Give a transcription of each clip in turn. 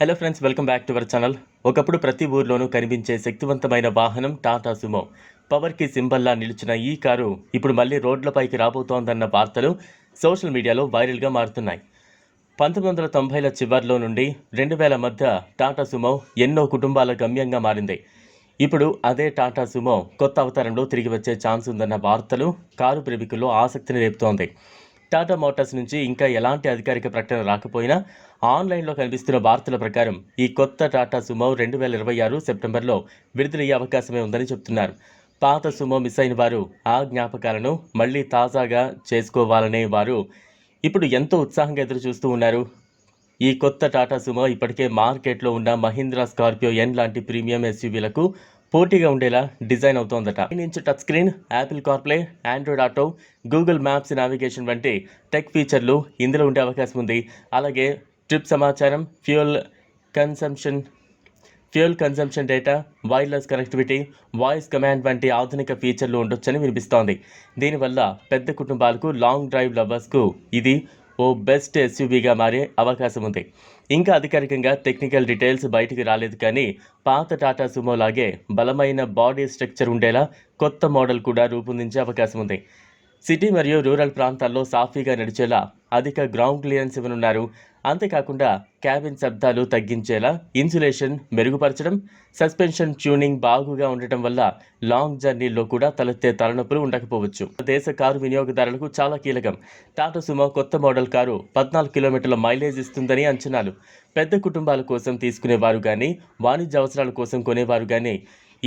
Hello friends welcome back to our channel ఒకప్పుడు ప్రతి ఊర్లోనూ కనిపించే శక్తివంతమైన వాహనం టాటా సుమో పవర్కి సింబల్లా నిలిచిన ఈ కారు ఇప్పుడు మళ్ళీ రోడ్లపైకి రాబోతోందన్న వార్తలు సోషల్ మీడియాలో వైరల్గా మారుతున్నాయి. పంతొమ్మిది వందల తొంభైల చివర్లో నుండి రెండు వేల మధ్య టాటా సుమో ఎన్నో కుటుంబాల గమ్యంగా మారింది. ఇప్పుడు అదే టాటా సుమో కొత్త అవతారంలో తిరిగి వచ్చే ఛాన్స్ ఉందన్న వార్తలు కారు ప్రేమికుల్లో ఆసక్తిని రేపుతోంది. టాటా మోటార్స్ నుంచి ఇంకా ఎలాంటి అధికారిక ప్రకటన రాకపోయినా ఆన్లైన్లో కనిపిస్తున్న వార్తల ప్రకారం ఈ కొత్త టాటా సుమో రెండు వేల ఇరవై ఆరు సెప్టెంబర్లో విడుదలయ్యే అవకాశమే ఉందని చెప్తున్నారు. పాత సుమో మిస్ అయిన వారు ఆ జ్ఞాపకాలను మళ్ళీ తాజాగా చేసుకోవాలనే వారు ఇప్పుడు ఎంతో ఉత్సాహంగా ఎదురు చూస్తూ ఉన్నారు. ఈ కొత్త టాటా సుమో ఇప్పటికే మార్కెట్లో ఉన్న మహీంద్రా స్కార్పియో ఎన్ లాంటి ప్రీమియం ఎస్యూవీలకు పోటీగా ఉండేలా design అవుతోందట. Inch touch screen Apple CarPlay Android Auto Google Maps navigation వంటి టెక్ ఫీచర్లు ఇందులో ఉండే అవకాశం ఉంది. అలాగే ట్రిప్ సమాచారం fuel consumption fuel consumption data wireless connectivity voice command వంటి ఆధునిక ఫీచర్లు ఉండొచ్చని వినిపిస్తోంది. దీనివల్ల పెద్ద కుటుంబాలకు లాంగ్ డ్రైవ్ లవర్స్కు ఇది ఓ బెస్ట్ ఎస్యూవీగా మారే అవకాశం ఉంది ఇంకా అధికారికంగా టెక్నికల్ డీటెయిల్స్ బయటికి రాలేదు కానీ పాత టాటా సుమో లాగే బలమైన బాడీ స్ట్రక్చర్ ఉండేలా కొత్త మోడల్ కూడా రూపొందించే అవకాశం ఉంది సిటీ మరియు రూరల్ ప్రాంతాల్లో సాఫీగా నడిచేలా అధిక గ్రౌండ్ క్లియరెన్స్ ఇవ్వనున్నారు. అంతేకాకుండా క్యాబిన్ శబ్దాలు తగ్గించేలా ఇన్సులేషన్ మెరుగుపరచడం సస్పెన్షన్ ట్యూనింగ్ బాగుగా ఉండటం వల్ల లాంగ్ జర్నీల్లో కూడా తలెత్తే తలనొప్పులు ఉండకపోవచ్చు. దేశ కారు వినియోగదారులకు చాలా కీలకం. టాటా సుమో కొత్త మోడల్ కారు పద్నాలుగు కిలోమీటర్ల మైలేజ్ ఇస్తుందని అంచనాలు. పెద్ద కుటుంబాల కోసం తీసుకునేవారు కానీ వాణిజ్య అవసరాల కోసం కొనేవారు కానీ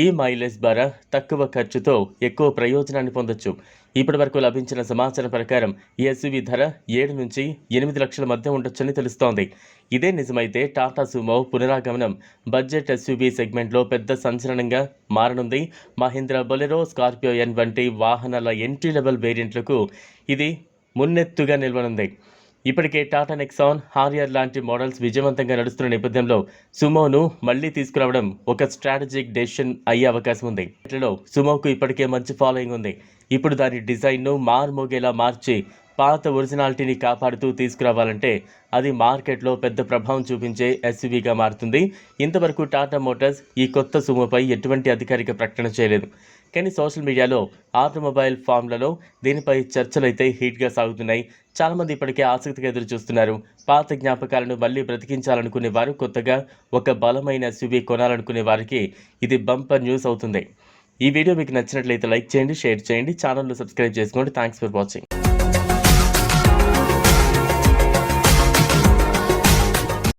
ఈ మైలేజ్ ద్వారా తక్కువ ఖర్చుతో ఎక్కువ ప్రయోజనాన్ని పొందొచ్చు. ఇప్పటి వరకు లభించిన సమాచారం ప్రకారం ఈ ఎస్యూవీ ధర ఏడు నుంచి ఎనిమిది లక్షల మధ్య ఉండొచ్చని తెలుస్తోంది. ఇదే నిజమైతే టాటా సుమో పునరాగమనం బడ్జెట్ ఎస్యూవీ సెగ్మెంట్లో పెద్ద సంచలనంగా మారనుంది. మహీంద్రా బొలెరో స్కార్పియో ఎన్ వంటి వాహనాల ఎంట్రీ లెవెల్ వేరియంట్లకు ఇది మున్నెత్తుగా నిల్వనుంది. ఇప్పటికే టాటా నెక్సాన్ హారియర్ లాంటి మోడల్స్ విజయవంతంగా నడుస్తున్న నేపథ్యంలో సుమోను మళ్ళీ తీసుకురావడం ఒక స్ట్రాటజిక్ డెసిషన్ అయ్యే అవకాశం ఉంది. వీటిలో సుమోకు ఇప్పటికే మంచి ఫాలోయింగ్ ఉంది. ఇప్పుడు దాని డిజైన్ను మార్మోగేలా మార్చి పాత ఒరిజినాలిటీని కాపాడుతూ తీసుకురావాలంటే అది మార్కెట్లో పెద్ద ప్రభావం చూపించే ఎస్యూవీగా మారుతుంది. ఇంతవరకు టాటా మోటార్స్ ఈ కొత్త సుమోపై ఎటువంటి అధికారిక ప్రకటన చేయలేదు. కానీ సోషల్ మీడియాలో ఆటోమొబైల్ ఫామ్లలో దీనిపై చర్చలు అయితే హీట్గా సాగుతున్నాయి. చాలామంది ఇప్పటికే ఆసక్తిగా ఎదురు చూస్తున్నారు పాత జ్ఞాపకాలను మళ్ళీ బ్రతికించాలనుకునే వారు కొత్తగా ఒక బలమైన ఎస్యూవీ కొనాలనుకునే వారికి ఇది బంపర్ న్యూస్ అవుతుంది. ఈ వీడియో మీకు నచ్చినట్లయితే లైక్ చేయండి షేర్ చేయండి ఛానల్ను సబ్స్క్రైబ్ చేసుకోండి. Thanks for watching.